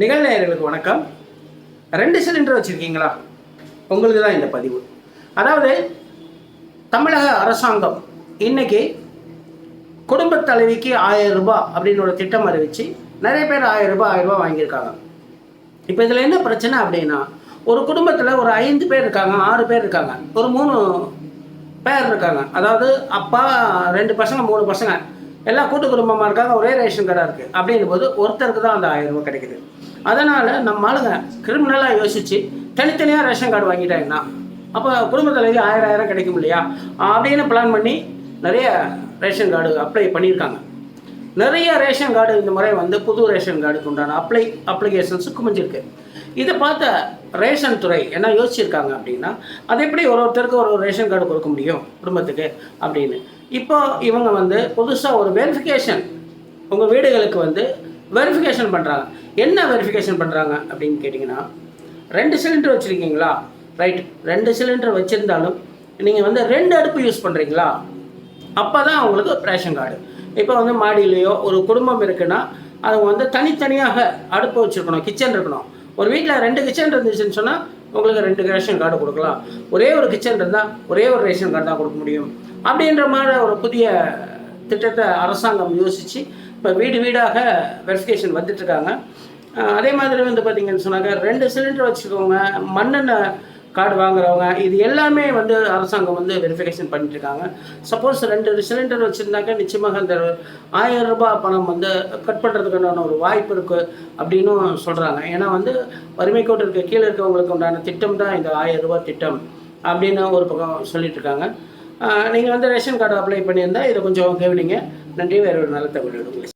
நிகழ்நேயர்களுக்கு வணக்கம். ரெண்டு சிலிண்டர் வச்சுருக்கீங்களா? உங்களுக்கு தான் இந்த பதிவு. அதாவது தமிழக அரசாங்கம் இன்னைக்கு குடும்பத் தலைவிக்கு ஆயிரம் ரூபாய் அப்படின்னு ஒரு திட்டம் அறிவித்து நிறைய பேர் ஆயிரம் ரூபாய் ஆயிரம் ரூபாய் வாங்கியிருக்காங்க. இப்போ இதில் என்ன பிரச்சனை அப்படின்னா ஒரு குடும்பத்தில் ஒரு ஐந்து பேர் இருக்காங்க ஆறு பேர் இருக்காங்க. ஒரு மூணு பேர் இருக்காங்க. அதாவது அப்பா ரெண்டு பசங்க மூணு பசங்க எல்லாம் கூட்டு குடும்பமாக இருக்காங்க ஒரே ரேஷன் கடை இருக்குது அப்படின்னும் போது ஒருத்தருக்கு தான் அந்த ஆயிரம் ரூபாய் கிடைக்குது. அதனால் நம்ம ஆளுங்க கிரிமினலாக யோசித்து தனித்தனியாக ரேஷன் கார்டு வாங்கிட்டாங்கன்னா அப்போ குடும்பத்தில் ஆயிரம் ஆயிரம் கிடைக்கும் இல்லையா? அப்படின்னு பிளான் பண்ணி நிறைய ரேஷன் கார்டு அப்ளை பண்ணியிருக்காங்க. நிறைய ரேஷன் கார்டு இந்த முறை வந்து புது ரேஷன் கார்டுக்கு உண்டான அப்ளை அப்ளிகேஷன்ஸ் குமிஞ்சிருக்கு இதை பார்த்த ரேஷன் துறை என்ன யோசிச்சிருக்காங்க அப்படின்னா அது எப்படி ஒரு ஒருத்தருக்கு ஒரு ஒரு ரேஷன் கார்டு கொடுக்க முடியும் குடும்பத்துக்கு அப்படின்னு. இப்போ இவங்க வந்து புதுசாக ஒரு வெரிஃபிகேஷன் உங்கள் வீடுகளுக்கு வந்து வெரிஃபிகேஷன் பண்ணுறாங்க என்ன வெரிஃபிகேஷன் பண்ணுறாங்க அப்படின்னு கேட்டிங்கன்னா ரெண்டு சிலிண்டர் வச்சுருக்கீங்களா? ரைட் ரெண்டு சிலிண்டர் வச்சுருந்தாலும் நீங்கள் வந்து ரெண்டு அடுப்பு யூஸ் பண்ணுறீங்களா அப்போ தான் அவங்களுக்கு ரேஷன் கார்டு இப்போ வந்து மாடியிலையோ ஒரு குடும்பம் இருக்குன்னா அவங்க வந்து தனித்தனியாக அடுப்பு வச்சுருக்கணும் கிச்சன் இருக்கணும். ஒரு வீட்டில் ரெண்டு கிச்சன் இருந்துச்சுன்னு சொன்னால் உங்களுக்கு ரெண்டு ரேஷன் கார்டு கொடுக்கலாம். ஒரே ஒரு கிச்சன் இருந்தால் ஒரே ஒரு ரேஷன் கார்டு தான் கொடுக்க முடியும். அப்படின்ற மாதிரி ஒரு புதிய திட்டத்தை அரசாங்கம் யோசித்து இப்போ வீடு வீடாக வெரிஃபிகேஷன் வந்துட்டுருக்காங்க. அதே மாதிரி வந்து பார்த்தீங்கன்னு சொன்னாங்க ரெண்டு சிலிண்டர் வச்சுக்கோங்க மண்ணெண்ணெய் கார்டு வாங்குறவங்க இது எல்லாமே வந்து அரசாங்கம் வந்து வெரிஃபிகேஷன் பண்ணிட்டு இருக்காங்க சப்போஸ் ரெண்டு சிலிண்டர் வச்சுருந்தாக்க நிச்சயமாக அந்த ஆயிரம் ரூபாய் பணம் வந்து கட் பண்ணுறதுக்கான ஒரு வாய்ப்பு இருக்குது அப்படின்னும் சொல்கிறாங்க ஏன்னா வந்து வறுமை கோட்டு இருக்க கீழே இருக்கவங்களுக்கு உண்டான திட்டம் தான் இந்த ஆயிரம் ரூபாய் திட்டம் அப்படின்னு ஒரு பக்கம் சொல்லிட்டு இருக்காங்க நீங்கள் வந்து ரேஷன் கார்டு அப்ளை பண்ணியிருந்தால் இதை கொஞ்சம் கவனிங்க. நன்றி வேறு ஒரு நல்ல தகவல் உங்களை